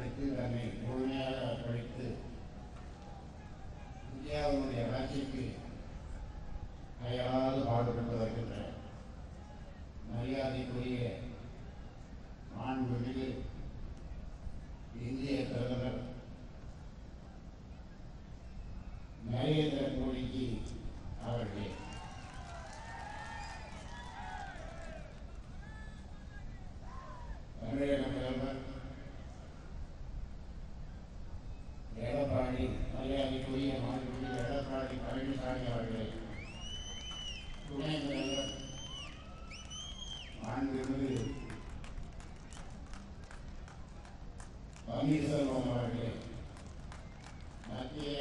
அர்ப்பணித்து தன்னை முழுமையாக அர்ப்பணித்து இந்தியாவினுடைய வளர்ச்சிக்கு அயராது பாடுபட்டு வருகின்ற மரியாதைக்குரிய மாண்புமிகு இந்திய பிரதமர் நரேந்திர சாமி அவர்களே துணை தலைவர் மாண்புமிகு பன்னீர்செல்வம் அவர்களே மத்திய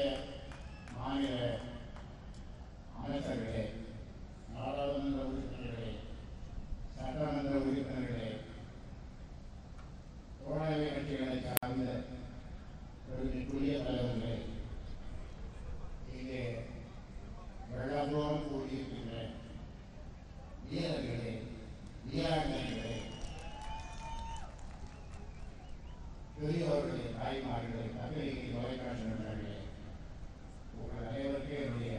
மாநில அமைச்சர்களே நாடாளுமன்ற உறுப்பினர்களே சட்டமன்ற உறுப்பினர்களே தோழமை கட்சிகளை சார்ந்த பெரியவர்களே தாய்மார்களே தமிழக தொலைக்காட்சி நண்பர்களே உங்கள் அனைவருக்கும் என்னுடைய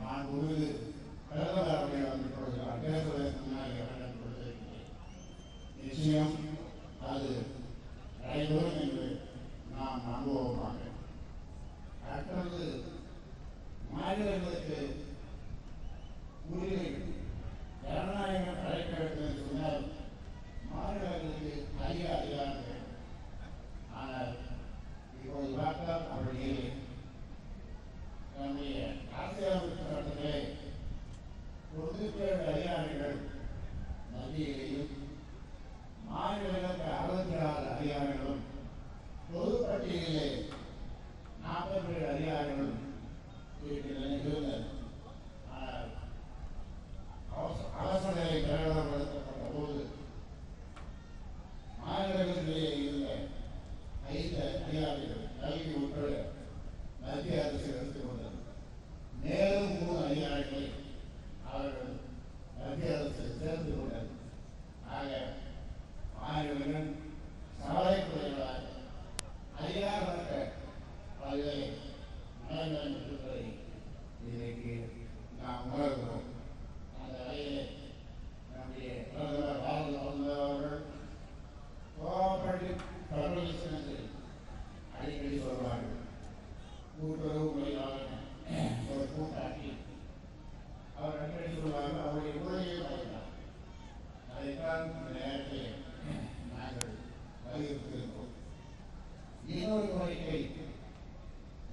நான் ஒரு கடந்த Amen. வேளாண் விளையாட்டை நாங்கள் வலியுறுத்தியிருக்கிறோம் இன்னொரு கோரிக்கை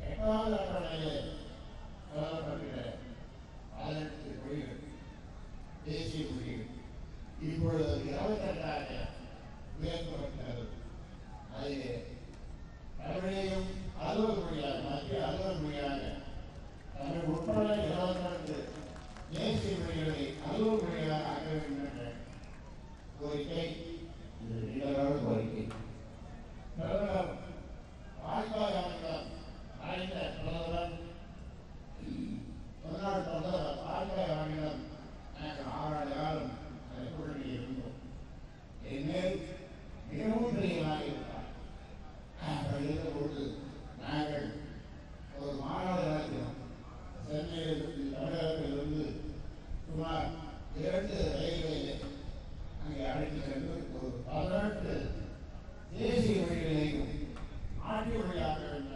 எட்டாவது அட்டவணையில் நான் இரண்டு ரயில்களிலே அங்கே அழைத்து சென்று ஒரு பதினெட்டு தேசிய மொழிகளையும் ஆட்சி மொழியாக்க வேண்டும்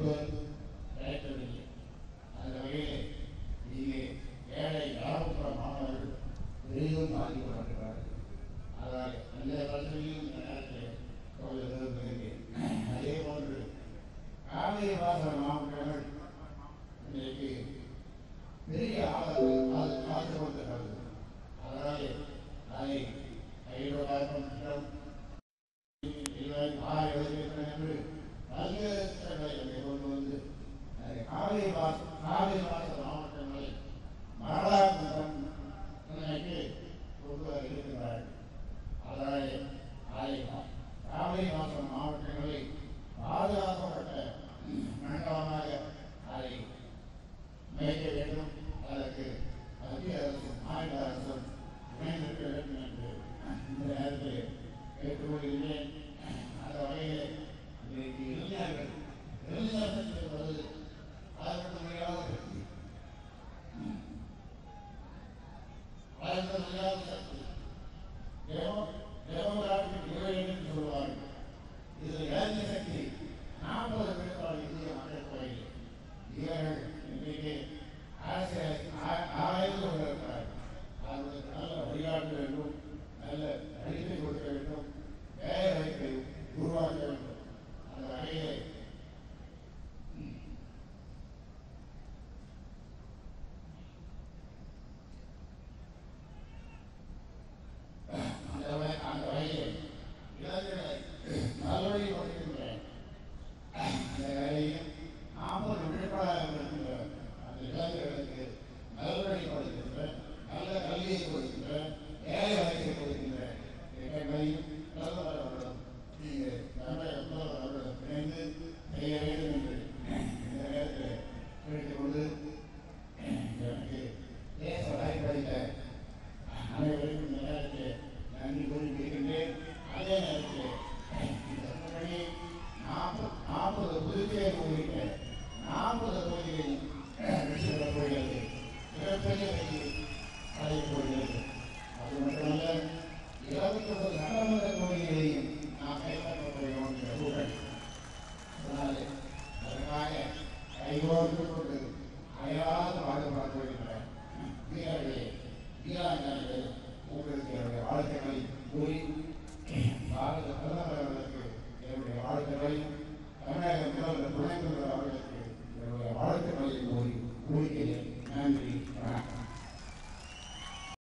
திருக்குறள் கிடைக்கவில்லை இங்கே ஏழை கிராமப்புற மாணவர்கள் பெரிதும் பாதிக்கப்பட்டிருக்கிறார்கள் அதனால் அந்த பிரச்சனையும் நேரத்தில் சொல்லுகிறேன் அதே போன்று காவிரி வாசல் மாவட்டங்கள் இன்றைக்கு பெரிய ஆதரவு